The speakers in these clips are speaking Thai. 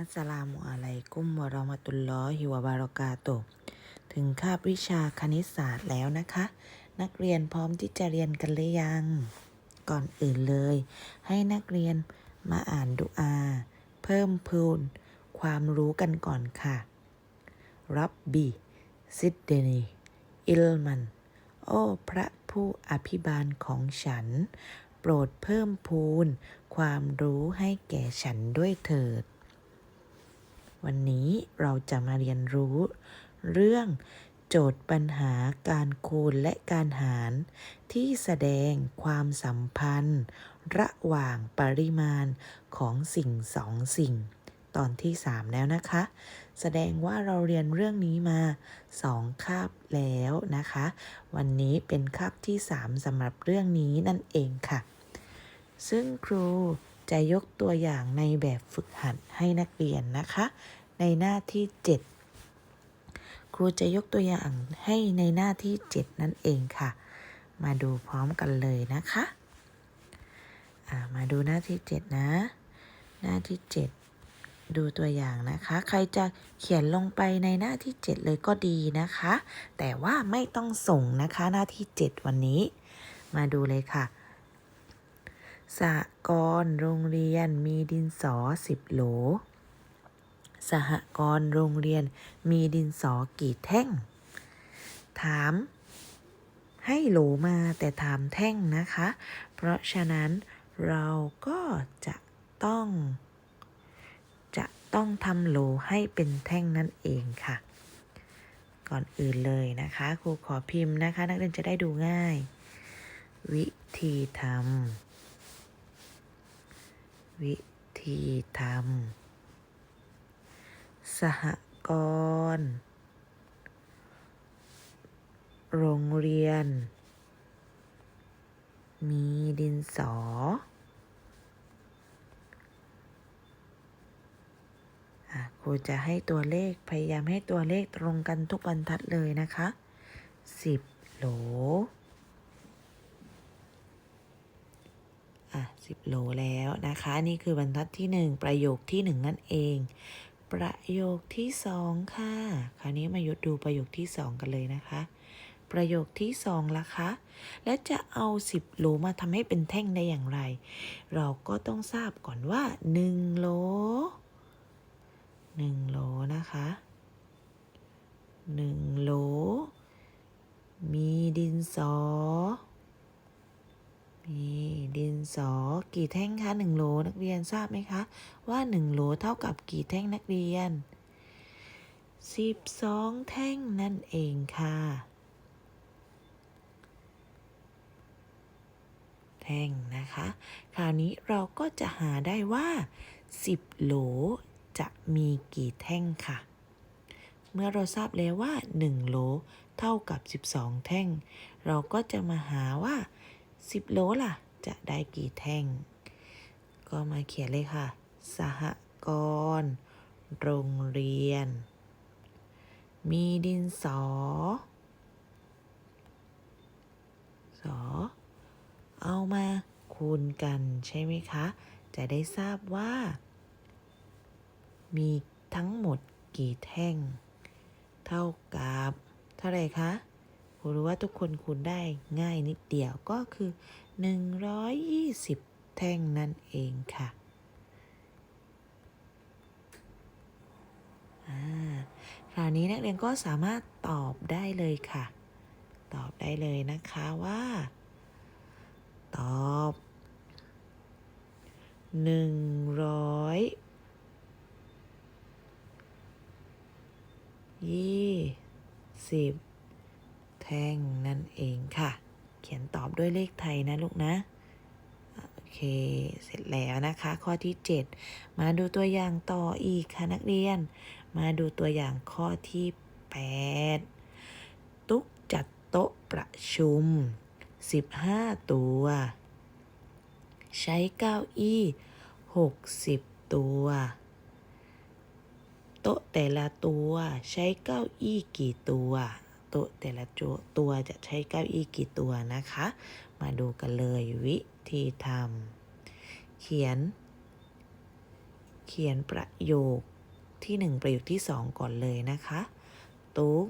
อัสลามุอะลัยกุมวะราะมะตุลลอฮิวะบารอกาตุถึงคาบวิชาคณิตศาสตร์แล้วนะคะ นักเรียนพร้อมที่จะเรียนกันหรือยัง ก่อนอื่นเลย ให้นักเรียนมาอ่านดุอา เพิ่มพูนความรู้กันก่อนค่ะ รับบีซิดเดนีอิลมัน โอ้พระผู้อภิบาลของฉัน โปรดเพิ่มพูนความรู้ให้แก่ฉันด้วยเถิด วันนี้เราจะมาเรียนรู้ เรื่องโจทย์ปัญหาการคูณและการหาร ที่แสดงความสัมพันธ์ ระหว่างปริมาณของสิ่งสองสิ่ง ตอนที่ 3 แล้วนะคะ แสดงว่าเราเรียนเรื่องนี้มา 2 คาบแล้วนะคะ วันนี้เป็นคาบที่ 3สำหรับเรื่องนี้นั่นเองค่ะ ซึ่งครูจะยกตัวอย่างในแบบฝึกหัดให้นักเรียนนะคะ ในหน้าที่ 7 ครูจะยกตัวอย่างให้ในหน้าที่ 7 นั่นเองค่ะ มาดูพร้อมกันเลยนะคะมาดูหน้าที่ 7 นะ หน้าที่ 7 ดูตัวอย่างนะคะ ใครจะเขียนลงไปในหน้าที่ 7 เลยก็ดีนะคะ แต่ว่าไม่ต้องส่งนะคะหน้าที่ 7 วันนี้ มาดูเลยค่ะสหกรโรงเรียนมีดินสอสิบโหล สหกรณ์โรงเรียนมีดินสอกี่แท่ง ถาม ให้โหลมาแต่ถามแท่งนะคะ เพราะฉะนั้นเราก็จะต้อง จะต้องทำโหลให้เป็นแท่งนั่นเองค่ะ ก่อนอื่นเลยนะคะ ครูขอพิมพ์นะคะ นักเรียนจะได้ดูง่าย วิธีทำวิธีทำ สหกรณ์โรงเรียน มีดินสอ ครูจะให้ตัวเลขพยายามให้ตัวเลขตรงกันทุกบรรทัดเลยนะคะ สิบโหล อะสิบโลแล้วนะคะ นี่คือบรรทัดที่หนึ่งประโยคที่หนึ่งนั่นเอง ประโยคที่สองค่ะ คราวนี้มายุดดูประโยคที่สองกันเลยนะคะ ประโยคที่สองละคะ และจะเอาสิบโลมาทำให้เป็นแท่งได้อย่างไร เราก็ต้องทราบก่อนว่าหนึ่งโลหนึ่งโลนะคะหนึ่งโล มีดินสอ มีดินสอกี่แท่งคะหนึ่งโหลนักเรียนทราบไหมคะ ว่าหนึ่งโหลเท่ากับกี่แท่งนักเรียนสิบสองแท่งนั่นเองค่ะ แท่งนะคะ คราวนี้เราก็จะหาได้ว่าสิบโหลจะมีกี่แท่งค่ะ เมื่อเราทราบแล้วว่าหนึ่งโหลเท่ากับสิบสองแท่ง เราก็จะมาหาว่า สิบโลล่ะ จะได้กี่แท่ง ก็มาเขียนเลยค่ะ สหกรณ์โรงเรียน มีดินสอ สอ เอามาคูณกันใช่ไหมคะ จะได้ทราบว่า มีทั้งหมดกี่แท่ง เท่ากับ เท่าไหร่คะ ครูรู้ว่าทุกคนคูณได้ง่ายนิดเดียวก็คือ 120 แท่งนั่นเองค่ะคราวนี้นักเรียนก็สามารถตอบได้เลยค่ะ ตอบได้เลยนะคะว่า ตอบ 100ยี่สิบ แท่งนั่นเองค่ะ เขียนตอบด้วยเลขไทยนะลูกนะโอเค เสร็จแล้วนะคะ ข้อที่ 7 มาดูตัวอย่างต่ออีกค่ะนักเรียน มาดูตัวอย่างข้อที่ 8 ตุ๊กจัดโต๊ะประชุม 15 ตัว ใช้เก้าอี้ 60 ตัว โต๊ะแต่ละตัวใช้เก้าอี้กี่ตัว ต๊ะแต่ละตัวจะใช้เก้าอี้กี่ตัวนะคะ มาดูกันเลยวิธีทำเขียน เขียนประโยคที่หนึ่งประโยคที่สองก่อนเลยนะคะ ตุ๊ก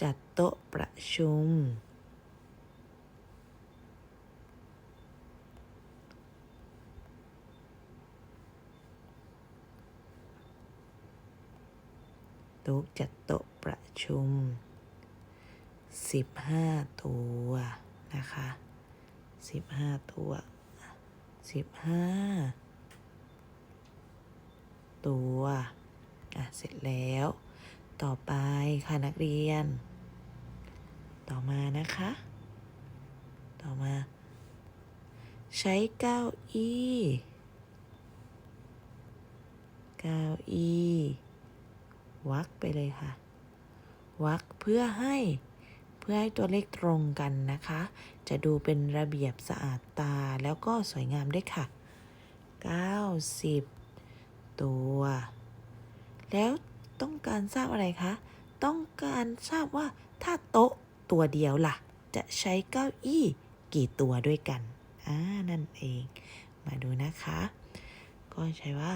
จัดโต๊ะประชุม ตุ๊กจัดโต๊ะประชุม 15 ตัว นะคะ 15 ตัว 15 ตัว อะ เสร็จแล้ว ต่อไปค่ะนักเรียน ต่อมานะคะ ต่อมา ใช้เก้าอี้ เก้าอี้ วักไปเลยค่ะ วักเพื่อให้เพื่อให้ตัวเลขตรงกันนะคะ จะดูเป็นระเบียบสะอาดตาแล้วก็สวยงามด้วยค่ะ 90 ตัว แล้วต้องการทราบอะไรคะ ต้องการทราบว่าถ้าโต๊ะตัวเดียวล่ะ จะใช้เก้าอี้กี่ตัวด้วยกัน อ่า นั่นเอง มาดูนะคะ ก็ใช้ว่า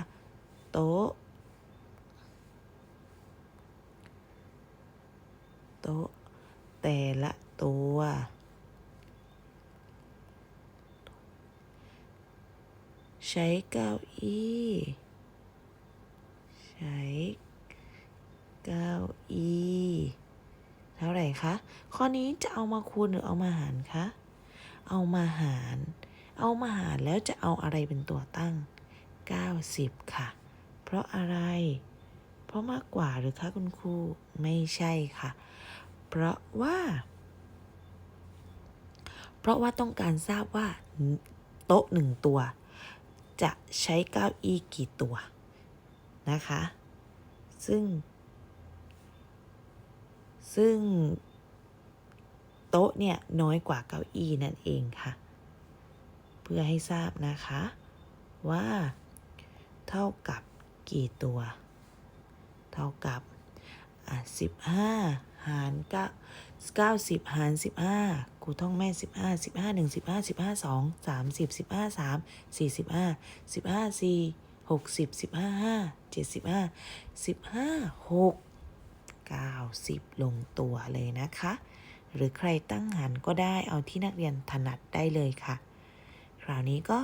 โต๊ะ ต๊ะ แต่ละตัว ใช้เก้าอี้ ใช้เก้าอี้เท่าไหร่คะ ข้อนี้จะเอามาคูณหรือเอามาหารคะ เอามาหาร เอามาหารแล้วจะเอาอะไรเป็นตัวตั้ง 90 ค่ะ เพราะอะไร เพราะมากกว่าหรือคะคุณครู ไม่ใช่ค่ะ เพราะว่า เพราะว่าต้องการทราบว่าโต๊ะหนึ่งตัว จะใช้เก้าอี้กี่ตัวนะคะ ซึ่ง ซึ่ง โต๊ะเนี่ยน้อยกว่าเก้าอี้นั่นเองค่ะ เพื่อให้ทราบนะคะว่า เท่ากับกี่ตัว เท่ากับอะสิบห้า หารเก้าเก้าสิบหารสิบห้าครูท่องแม่สิบห้าสิบห้าหนึ่งสิบห้าสิบห้าสองสามสิบสิบห้าสามสี่สิบห้าสิบห้าสี่หกสิบสิบห้าห้าเจ็ดสิบห้าสิบห้าหกเก้าสิบลงตัวเลยนะคะ หรือใครตั้งหันก็ได้เอาที่นักเรียนถนัดได้เลยค่ะ คราวนี้ก็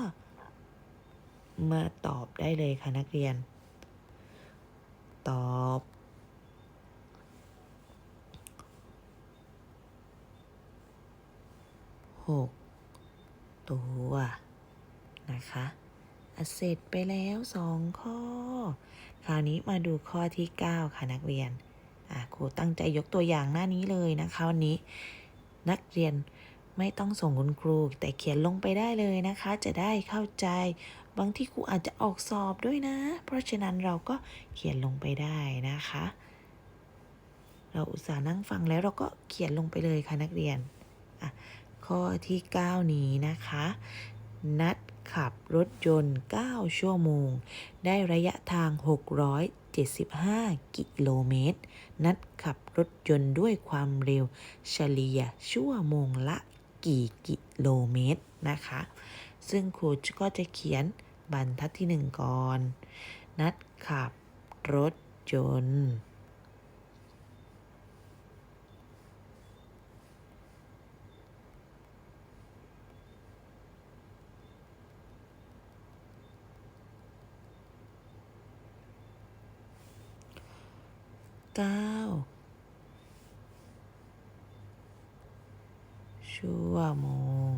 มาตอบได้เลยค่ะนักเรียน ตอบ หกตัวนะคะเสร็จไปแล้วสองข้อ คราวนี้มาดูข้อที่9ค่ะนักเรียนครูตั้งใจยกตัวอย่างหน้านี้เลยนะคะวันนี้นักเรียนไม่ต้องส่งคุณครู แต่เขียนลงไปได้เลยนะคะ จะได้เข้าใจ บางที่ครูอาจจะออกสอบด้วยนะ เพราะฉะนั้นเราก็เขียนลงไปได้นะคะ เราอุตส่าห์นั่งฟังแล้วเราก็เขียนลงไปเลยค่ะนักเรียนอะ ข้อที่ 9 นี้นะคะ นัดขับรถยนต์ 9 ชั่วโมง ได้ระยะทาง 675 กิโลเมตร นัดขับรถยนต์ด้วยความเร็วเฉลี่ยชั่วโมงละกี่กิโลเมตรนะคะ ซึ่งครูก็จะเขียนบรรทัดที่ 1 ก่อน นัดขับรถยนต์ เก้าชั่วโมง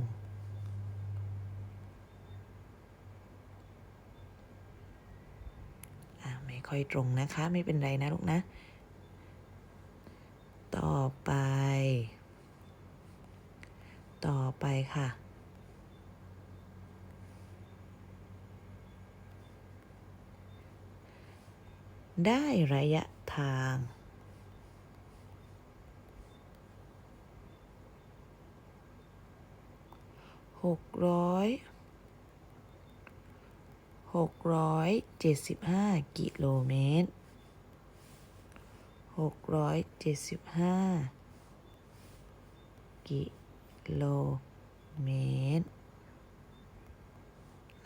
ไม่ค่อยตรงนะคะ ไม่เป็นไรนะลูกนะ ต่อไป ต่อไปค่ะได้ระยะ ทาง หกร้อยหกร้อยเจ็ดสิบห้ากิโลเมตรหกร้อยเจ็ดสิบห้ากิโลเมตร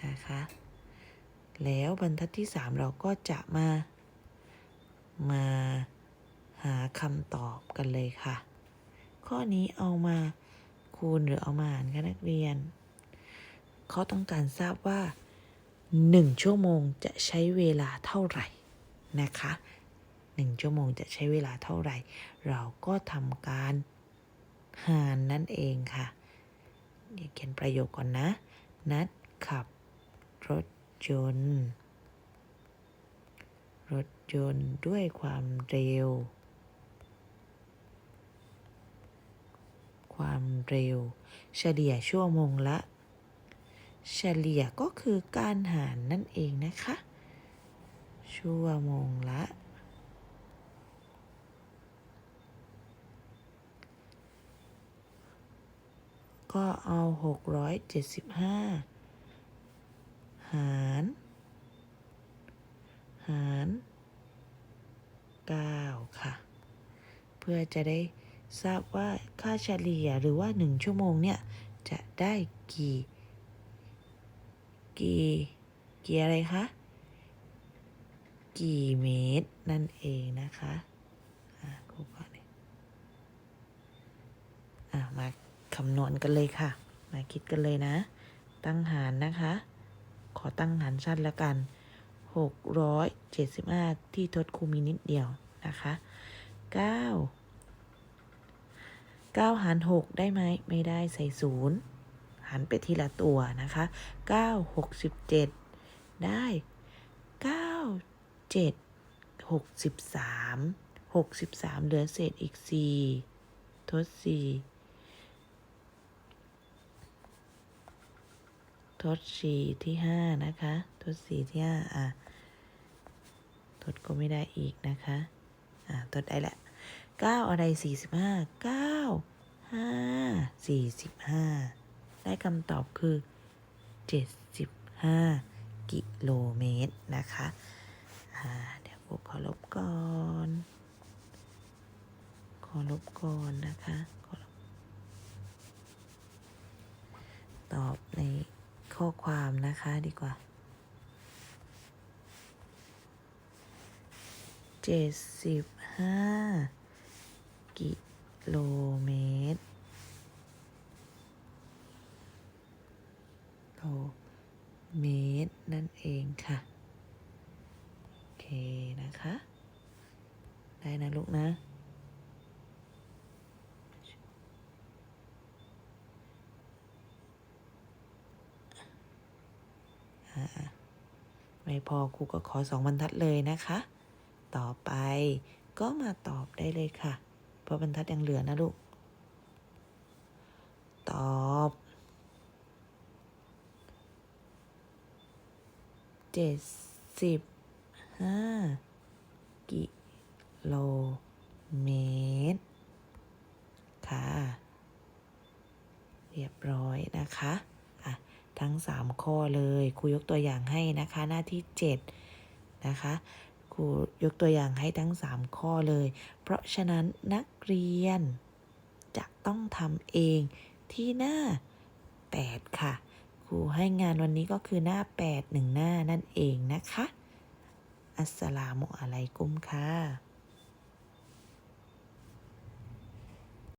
นะคะ แล้วบรรทัดที่3เราก็จะมา มาหาคำตอบกันเลยค่ะ ข้อนี้เอามาคูณหรือเอามาหารคะนักเรียน เขาต้องการทราบว่า 1 ชั่วโมงจะใช้เวลาเท่าไหร่นะคะ1ชั่วโมงจะใช้เวลาเท่าไหร่ เราก็ทำการหารนั่นเองค่ะเดี๋ยวเขียนประโยคก่อนนะ นัดขับรถยนต์ รถยนต์ด้วยความเร็ว ความเร็ว เฉลี่ยชั่วโมงละ เฉลี่ยก็คือการหารนั่นเองนะคะ ชั่วโมงละ ก็เอาหกร้อยเจ็ดสิบห้าหาร หารเก้าค่ะ เพื่อจะได้ทราบว่าค่าเฉลี่ยหรือว่าหนึ่งชั่วโมงเนี่ย จะได้กี่ กี่กี่อะไรคะกี่เมตรนั่นเองนะคะอะครูก่อนเลยอะมาคำนวณกันเลยค่ะ มาคิดกันเลยนะ ตั้งหารนะคะ ขอตั้งหารสั้นละกัน 675 ที่ทดคูมีนิดเดียวนะคะ 9 9 หาร 6 ได้ไหม ไม่ได้ใส่ศูนย์หันไปทีละตัวนะคะ 9 67 ได้ 9 7 63 63 เหลือเศษอีก 4 ทด 4 ทด4ที่5นะคะ ทด4ที่5อะ ทดก็ไม่ได้อีกนะคะ อะ ทดได้แหละ9อะไร45 9 5 45ได้คำตอบคือ75กิโลเมตรนะคะ อ่า เดี๋ยวผมขอลบก่อน ขอลบก่อนนะคะ ขอลบ ตอบใน ข้อความนะคะดีกว่าเจ็ดสิบห้ากิโลเมตรโลเมตร นั่นเองค่ะ โอเคนะคะ ได้นะลูกนะ ไม่พอครูก็ขอสองบรรทัดเลยนะคะ ต่อไปก็มาตอบได้เลยค่ะ เพราะบรรทัดยังเหลือนะลูก ตอบเจ็ดสิบห้ากิโลเมตร ค่ะ เรียบร้อยนะคะอะ ทั้ง 3 ข้อเลยครูยกตัวอย่างให้นะคะ หน้าที่7นะคะครูยกตัวอย่างให้ทั้ง 3 ข้อเลย เพราะฉะนั้นนักเรียน จะต้องทำเองที่หน้า 8 ค่ะ ครูให้งานวันนี้ก็คือหน้า8หนึ่งหน้านั่นเองนะคะ อัสสลามุอะลัยกุมค่ะ